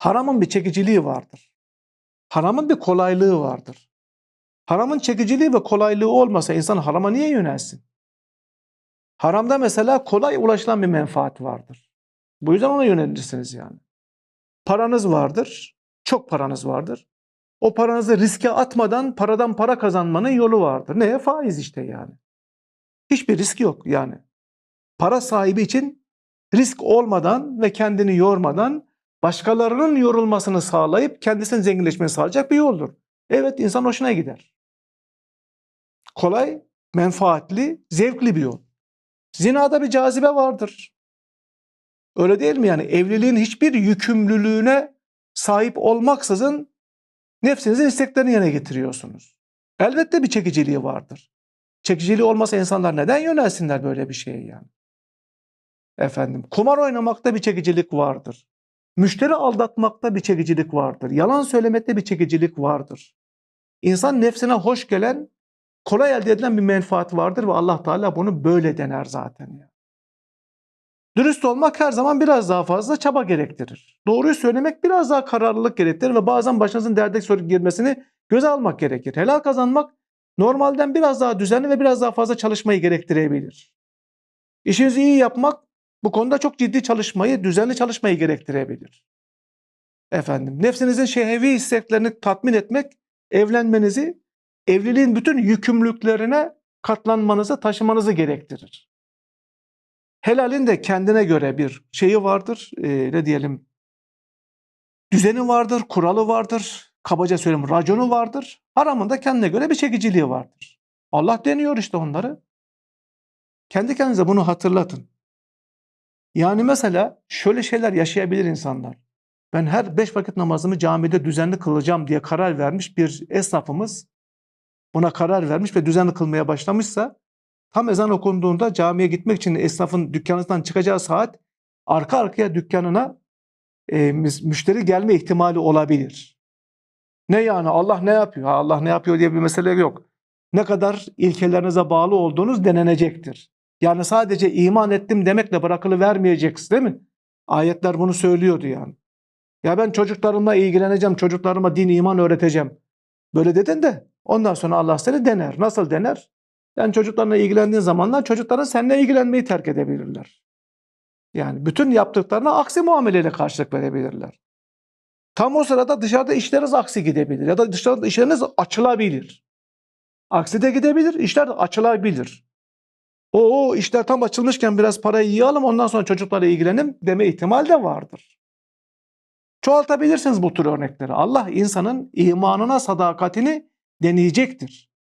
Haramın bir çekiciliği vardır. Haramın bir kolaylığı vardır. Haramın çekiciliği ve kolaylığı olmasa insan harama niye yönelsin? Haramda mesela kolay ulaşılan bir menfaat vardır. Bu yüzden ona yönelirsiniz yani. Paranız vardır, çok paranız vardır. O paranızı riske atmadan paradan para kazanmanın yolu vardır. Neye? Faiz işte yani. Hiçbir risk yok yani. Para sahibi için risk olmadan ve kendini yormadan başkalarının yorulmasını sağlayıp kendisinin zenginleşmesini sağlayacak bir yoldur. Evet insan hoşuna gider. Kolay, menfaatli, zevkli bir yol. Zinada bir cazibe vardır. Öyle değil mi yani? Evliliğin hiçbir yükümlülüğüne sahip olmaksızın nefsinizin isteklerini yerine getiriyorsunuz. Elbette bir çekiciliği vardır. Çekiciliği olmasa insanlar neden yönelsinler böyle bir şeye yani? Efendim, kumar oynamakta bir çekicilik vardır. Müşteri aldatmakta bir çekicilik vardır. Yalan söylemekte bir çekicilik vardır. İnsan nefsine hoş gelen, kolay elde edilen bir menfaat vardır ve Allah Teala bunu böyle dener zaten. Dürüst olmak her zaman biraz daha fazla çaba gerektirir. Doğruyu söylemek biraz daha kararlılık gerektirir ve bazen başınızın derde girmesini göze almak gerekir. Helal kazanmak normalden biraz daha düzenli ve biraz daha fazla çalışmayı gerektirebilir. İşinizi iyi yapmak bu konuda çok ciddi çalışmayı, düzenli çalışmayı gerektirebilir. Efendim, nefsinizin şehevi isteklerini tatmin etmek, evlenmenizi, evliliğin bütün yükümlülüklerine katlanmanızı, taşımanızı gerektirir. Helalin de kendine göre bir şeyi vardır, e, ne diyelim, düzeni vardır, kuralı vardır, kabaca söyleyeyim raconu vardır. Haramın da kendine göre bir çekiciliği vardır. Allah deniyor işte onları. Kendi kendinize bunu hatırlatın. Yani mesela şöyle şeyler yaşayabilir insanlar. Ben her beş vakit namazımı camide düzenli kılacağım diye karar vermiş bir esnafımız buna karar vermiş ve düzenli kılmaya başlamışsa tam ezan okunduğunda camiye gitmek için esnafın dükkanından çıkacağı saat arka arkaya dükkanına e, müşteri gelme ihtimali olabilir. Ne yani Allah ne yapıyor? Ha, Allah ne yapıyor diye bir mesele yok. Ne kadar ilkelerinize bağlı olduğunuz denenecektir. Yani sadece iman ettim demekle bırakılı vermeyeceksiniz değil mi? Ayetler bunu söylüyordu yani. Ya ben çocuklarımla ilgileneceğim, çocuklarıma din iman öğreteceğim. Böyle dedin de ondan sonra Allah seni dener. Nasıl dener? Yani çocuklarla ilgilendiğin zamanlar çocukların seninle ilgilenmeyi terk edebilirler. Yani bütün yaptıklarına aksi muameleyle karşılık verebilirler. Tam o sırada dışarıda işleriniz aksi gidebilir ya da dışarıda işleriniz açılabilir. Aksi de gidebilir, işler de açılabilir. O işler tam açılmışken biraz parayı yığalım ondan sonra çocuklarla ilgilenim deme ihtimal de vardır. Çoğaltabilirsiniz bu tür örnekleri. Allah insanın imanına sadakatini deneyecektir.